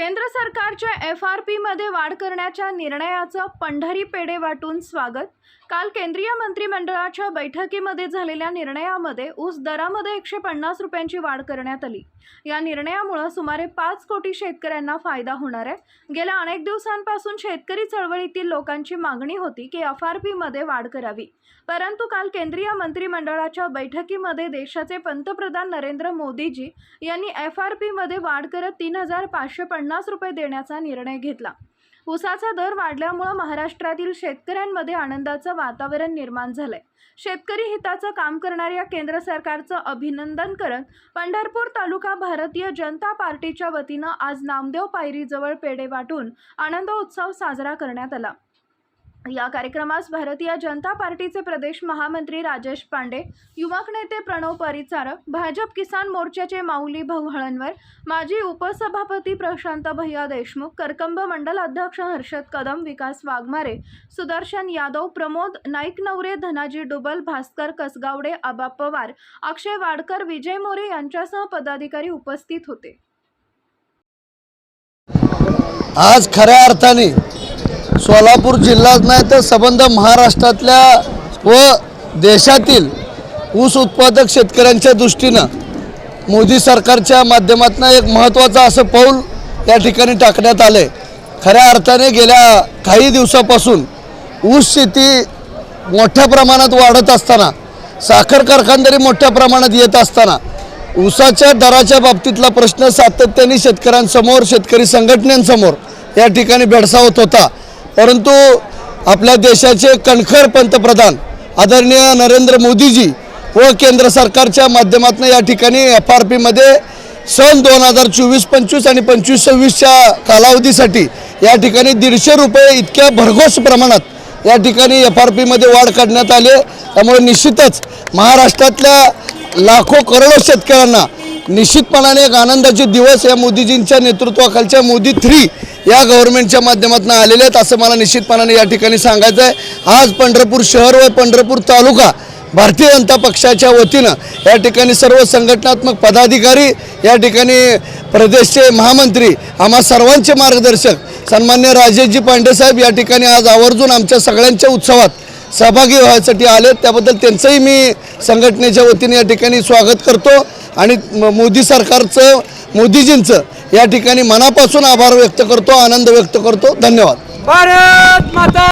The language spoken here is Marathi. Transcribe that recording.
केंद्र सरकारच्या एफ आर पीमध्ये वाढ करण्याच्या निर्णयाचं पंढरी पेढे वाटून स्वागत. काल केंद्रीय मंत्रिमंडळाच्या बैठकीमध्ये झालेल्या निर्णयामध्ये ऊस दरामध्ये एकशे पन्नास रुपयांची वाढ करण्यात आली. या निर्णयामुळं सुमारे पाच कोटी शेतकऱ्यांना फायदा होणार आहे. गेल्या अनेक दिवसांपासून शेतकरी चळवळीतील लोकांची मागणी होती की एफ आर पीमध्ये वाढ करावी. परंतु काल केंद्रीय मंत्रिमंडळाच्या बैठकीमध्ये देशाचे पंतप्रधान नरेंद्र मोदीजी यांनी एफ आर पीमध्ये वाढ करत तीन हजार पाचशे पन्नास पन्नास रुपये देण्याचा निर्णय घेतला. ऊसाचा दर वाढल्यामुळं महाराष्ट्रातील शेतकऱ्यांमध्ये आनंदाचं वातावरण निर्माण झालंय. शेतकरी हिताचं काम करणाऱ्या केंद्र सरकारचं अभिनंदन करत पंढरपूर तालुका भारतीय जनता पार्टीच्या वतीनं आज नामदेव पायरीजवळ पेढे वाटून आनंद उत्सव साजरा करण्यात आला. या कार्यक्रमास भारतीय जनता पार्टीचे प्रदेश महामंत्री राजेश पांडे युवक नेते प्रणव परिचारक भाजप किसान मोर्चाचे माऊली भाऊ हळणवर माजी उपसभापती प्रशांत भैया देशमुख करकंब मंडल अध्यक्ष हर्षद कदम विकास वाघमारे सुदर्शन यादव प्रमोद नाईक नवरे धनाजी डुबल भास्कर कसगावडे आबा पवार अक्षय वाडकर विजय मोरे यांच्यासह पदाधिकारी उपस्थित होते. आज खऱ्या अर्थाने सोलापूर जिल्हाच नाही तर संबंध महाराष्ट्रातल्या व देशातील ऊस उत्पादक शेतकऱ्यांच्या दृष्टीनं मोदी सरकारच्या माध्यमातून एक महत्त्वाचं असं पाऊल या ठिकाणी टाकण्यात आलं आहे खऱ्या अर्थाने गेल्या काही दिवसापासून ऊस शेती मोठ्या प्रमाणात वाढत असताना साखर कारखानदारी मोठ्या प्रमाणात येत असताना ऊसाच्या दराच्या बाबतीतला प्रश्न सातत्याने शेतकऱ्यांसमोर शेतकरी संघटनेसमोर या ठिकाणी भेडसावत होता. परंतु आपल्या देशाचे कणखर पंतप्रधान आदरणीय नरेंद्र मोदीजी व केंद्र सरकारच्या माध्यमातून या ठिकाणी एफ आर पीमध्ये सन दोन हजार चोवीस पंचवीस आणि पंचवीस सव्वीसच्या कालावधीसाठी या ठिकाणी दीडशे रुपये इतक्या भरघोस प्रमाणात या ठिकाणी एफ आर पीमध्ये वाढ करण्यात आली त्यामुळे निश्चितच महाराष्ट्रातल्या लाखो करोडो शेतकऱ्यांना निश्चितपणाने एक आनंदाचे दिवस या मोदीजींच्या नेतृत्वाखालच्या मोदी थ्री या गव्हर्नमेंटच्या माध्यमातून आलेले आहेत असं मला निश्चितपणाने या ठिकाणी सांगायचं आहे. आज पंढरपूर शहर व पंढरपूर तालुका भारतीय जनता पक्षाच्या वतीनं या ठिकाणी सर्व संघटनात्मक पदाधिकारी या ठिकाणी प्रदेशचे महामंत्री आम्हा सर्वांचे मार्गदर्शक सन्मान्य राजेशजी पांडेसाहेब या ठिकाणी आज आवर्जून आमच्या सगळ्यांच्या उत्सवात सहभागी व्हायसाठी आले त्याबद्दल त्यांचंही मी संघटनेच्या वतीने या ठिकाणी स्वागत करतो. आणि मोदी सरकारचं मोदीजींचं या ठिकाणी मनापासून आभार व्यक्त करतो आनंद व्यक्त करतो. धन्यवाद. भारत माता